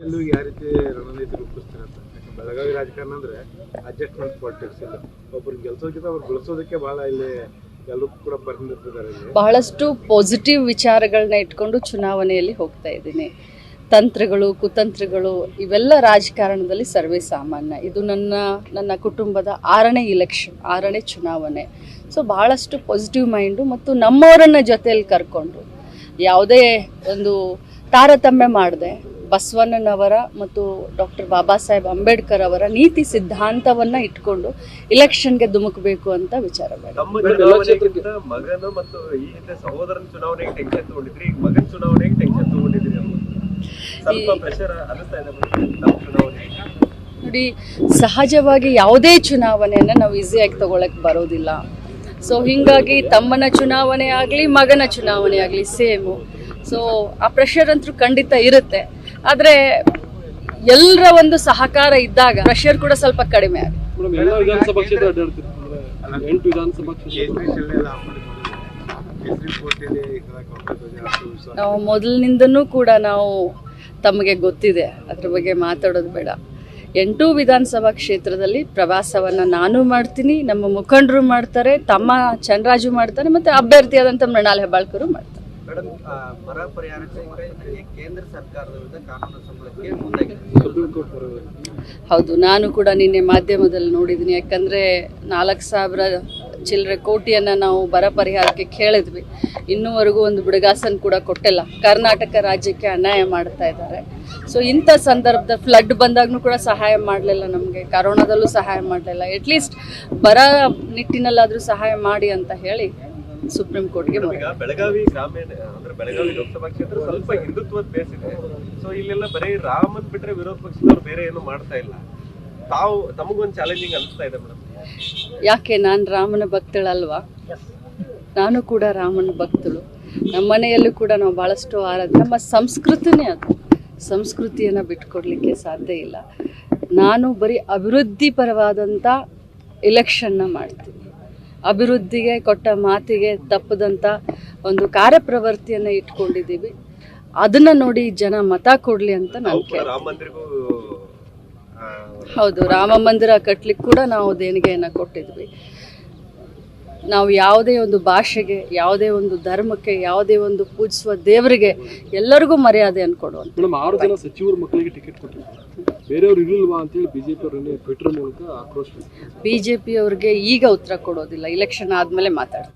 ಎಲ್ಲೂ ಯಾವ ರೀತಿ ರಣನೀತಿ ರೂಪಿಸ್ತಾರೆ ಅಂತ ಯಾಕಂದ್ರೆ ಬೆಳಗಾವಿ ರಾಜಕಾರಣ ಅಂದ್ರೆ ಅಡ್ಜಸ್ಟ್ಮೆಂಟ್ ಪಾಲಿಟಿಕ್ಸ್ ಇಲ್ಲ. ಒಬ್ಬರು ಗೆಲ್ಸೋದಕ್ಕಿಂತ ಅವ್ರು ಬೆಳೆಸೋದಕ್ಕೆ ಬಹಳ ಇಲ್ಲಿ ಎಲ್ಲರೂ ಕೂಡ ಬಹಳಷ್ಟು ಪಾಸಿಟಿವ್ ವಿಚಾರಗಳನ್ನ ಇಟ್ಕೊಂಡು ಚುನಾವಣೆಯಲ್ಲಿ ಹೋಗ್ತಾ ಇದ್ದೀನಿ. ತಂತ್ರಗಳು, ಕುತಂತ್ರಗಳು, ಇವೆಲ್ಲ ರಾಜಕಾರಣದಲ್ಲಿ ಸರ್ವೇ ಸಾಮಾನ್ಯ. ಇದು ನನ್ನ ನನ್ನ ಕುಟುಂಬದ ಆರನೇ ಇಲೆಕ್ಷನ್ ಆರನೇ ಚುನಾವಣೆ. ಸೊ ಬಹಳಷ್ಟು ಪಾಸಿಟಿವ್ ಮೈಂಡು ಮತ್ತು ನಮ್ಮವರನ್ನ ಜೊತೆಯಲ್ಲಿ ಕರ್ಕೊಂಡು ಯಾವುದೇ ಒಂದು ತಾರತಮ್ಯ ಮಾಡದೆ ಬಸವಣ್ಣನವರ ಮತ್ತು ಡಾಕ್ಟರ್ ಬಾಬಾ ಸಾಹೇಬ್ ಅಂಬೇಡ್ಕರ್ ಅವರ ನೀತಿ ಸಿದ್ಧಾಂತವನ್ನ ಇಟ್ಕೊಂಡು ಇಲೆಕ್ಷನ್ಗೆ ಧುಮುಕಬೇಕು ಅಂತ ವಿಚಾರ ಬೇಡ ತಮ್ಮ ಚುನಾವಣೆಗಿಂತ ಮಗನ ಮತ್ತು ಈ ಹಿಂದೆ ಸಹೋದರನ ಚುನಾವಣೆಗೆ ಟೆನ್ಷನ್ ತಗೊಂಡಿದ್ರಿ ಮಗನ ಚುನಾವಣೆಗೆ ಟೆನ್ಷನ್ ತಗೊಂಡಿದ್ರಿ ಅಮ್ಮ. ಸ್ವಲ್ಪ ಪ್ರೆಷರ್ ಅನಿಸ್ತಾ ಇದೆ ಮೇಡಮ್ ಚುನಾವಣೆ ನೋಡಿ ಸಹಜವಾಗಿ ಯಾವುದೇ ಚುನಾವಣೆಯನ್ನು ನಾವು ಈಸಿಯಾಗಿ ತಗೊಳಕ್ ಬರೋದಿಲ್ಲ. ಸೊ ಹಿಂಗಾಗಿ ತಮ್ಮನ ಚುನಾವಣೆ ಆಗಲಿ ಮಗನ ಚುನಾವಣೆ ಆಗಲಿ ಸೇಮು ಸೊ ಆ ಪ್ರೆಷರ್ ಅಂತೂ ಖಂಡಿತ ಇರುತ್ತೆ. ಆದರೆ ಎಲ್ಲರ ಒಂದು ಸಹಕಾರ ಇದ್ದಾಗ ಪ್ರೆಷರ್ ಕೂಡ ಸ್ವಲ್ಪ ಕಡಿಮೆ ಆಗುತ್ತೆ. ನಾವು ಮೊದಲಿನಿಂದನೂ ಕೂಡ ನಾವು ತಮಗೆ ಗೊತ್ತಿದೆ ಅದ್ರ ಬಗ್ಗೆ ಮಾತಾಡೋದು ಬೇಡ. ಎಂಟು ವಿಧಾನಸಭಾ ಕ್ಷೇತ್ರದಲ್ಲಿ ಪ್ರವಾಸವನ್ನು ನಾನು ಮಾಡ್ತೀನಿ ನಮ್ಮ ಮುಖಂಡರು ಮಾಡ್ತಾರೆ ತಮ್ಮ ಚಂದ್ರಾಜು ಮಾಡ್ತಾರೆ ಮತ್ತು ಅಭ್ಯರ್ಥಿಯಾದಂಥ ಮೃಣಾಲ್ ಹೆಬ್ಬಾಳ್ಕರು ಮಾಡ್ತಾರೆ. ಮೇಡಮ್ ಬರ ಕೇಂದ್ರ ಸರ್ಕಾರದ ವಿರುದ್ಧ ಕಾನೂನು ಸಂಬಳಕ್ಕೆ ಮುಂದಾಗಿದೆ. ಹೌದು, ನಾನು ಕೂಡ ನಿನ್ನೆ ಮಾಧ್ಯಮದಲ್ಲಿ ನೋಡಿದ್ದೀನಿ. ಯಾಕಂದರೆ ನಾಲ್ಕು ಸಾವಿರ ಚಿಲ್ಲರೆ ಕೋಟಿಯನ್ನು ನಾವು ಬರ ಪರಿಹಾರಕ್ಕೆ ಕೇಳಿದ್ವಿ. ಇನ್ನೂವರೆಗೂ ಒಂದು ಬಿಡುಗಾಸನ್ ಕೂಡ ಕೊಟ್ಟಿಲ್ಲ. ಕರ್ನಾಟಕ ರಾಜ್ಯಕ್ಕೆ ಅನ್ಯಾಯ ಮಾಡ್ತಾ ಇದ್ದಾರೆ. ಸೊ ಇಂಥ ಸಂದರ್ಭದ ಫ್ಲಡ್ ಬಂದಾಗೂ ಕೂಡ ಸಹಾಯ ಮಾಡಲಿಲ್ಲ ನಮಗೆ. ಕರೋನಾದಲ್ಲೂ ಸಹಾಯ ಮಾಡಲಿಲ್ಲ. ಅಟ್ಲೀಸ್ಟ್ ಬರ ನಿಟ್ಟಿನಲ್ಲಾದರೂ ಸಹಾಯ ಮಾಡಿ ಅಂತ ಹೇಳಿ ಸುಪ್ರೀಂ ಕೋರ್ಟ್ಗೆ ಬೆಳಗಾವಿ ಗ್ರಾಮೀಣ ಅಂದ್ರೆ ಬೆಳಗಾವಿ ಲೋಕಸಭಾ ಕ್ಷೇತ್ರ ಸ್ವಲ್ಪ ಹಿಂದುತ್ವದ ಬೇಸ್ ಇದೆ. ಸೊ ಇಲ್ಲೆಲ್ಲ ಬರೀ ರಾಮನ್ ಬಿಟ್ರೆ ವಿರೋಧ ಪಕ್ಷದವ್ರು ಬೇರೆ ಏನು ಮಾಡ್ತಾ ಇಲ್ಲ. ತಾವು ತಮಗೊಂದು ಚಾಲೆಂಜಿಂಗ್ ಅನಿಸ್ತಾ ಇದೆ ಮೇಡಮ್. ಯಾಕೆ ನಾನು ರಾಮನ ಭಕ್ತಳಲ್ವಾ? ನಾನು ಕೂಡ ರಾಮನ ಭಕ್ತಳು. ನಮ್ಮ ಮನೆಯಲ್ಲೂ ಕೂಡ ನಾವು ಭಾಳಷ್ಟು ಆರಾಧ ನಮ್ಮ ಸಂಸ್ಕೃತಿನೇ ಅದು. ಸಂಸ್ಕೃತಿಯನ್ನು ಬಿಟ್ಕೊಡ್ಲಿಕ್ಕೆ ಸಾಧ್ಯ ಇಲ್ಲ. ನಾನು ಬರೀ ಅಭಿವೃದ್ಧಿಪರವಾದಂಥ ಎಲೆಕ್ಷನ್ನ ಇಲೆಕ್ಷನ್ನ ಮಾಡ್ತೀನಿ. ಅಭಿವೃದ್ಧಿಗೆ ಕೊಟ್ಟ ಮಾತಿಗೆ ತಪ್ಪದಂಥ ಒಂದು ಕಾರ್ಯಪ್ರವೃತ್ತಿಯನ್ನು ಇಟ್ಕೊಂಡಿದ್ದೀವಿ. ಅದನ್ನು ನೋಡಿ ಜನ ಮತ ಕೊಡಲಿ ಅಂತ ನಾನು ಹೌದು ರಾಮ ಮಂದಿರ ಕಟ್ಲಿಕ್ಕೆ ಕೂಡ ನಾವು ದೇಣಿಗೆಯನ್ನು ಕೊಟ್ಟಿದ್ವಿ. ನಾವು ಯಾವುದೇ ಒಂದು ಭಾಷೆಗೆ ಯಾವುದೇ ಒಂದು ಧರ್ಮಕ್ಕೆ ಯಾವುದೇ ಒಂದು ಪೂಜಿಸುವ ದೇವರಿಗೆ ಎಲ್ಲರಿಗೂ ಮರ್ಯಾದೆ ಕೊಡುವಂಥ ಮೇಡಮ್ ಆರು ಜನ ಸಚಿವರ ಮಕ್ಕಳಿಗೆ ಟಿಕೆಟ್ ಕೊಟ್ಟಿದ್ದಾರೆ. ಬೇರೆಯವ್ರು ಇರಲಿಲ್ವಾ ಅಂತೇಳಿ ಬಿಜೆಪಿ ಅವರು ಟ್ವಿಟರ್ ಮೂಲಕ ಆಕ್ರೋಶ? ಬಿ ಜೆ ಪಿಯವ್ರಿಗೆ ಈಗ ಉತ್ತರ ಕೊಡೋದಿಲ್ಲ ಇಲೆಕ್ಷನ್ ಆದಮೇಲೆ ಮಾತಾಡ್ತಾರೆ.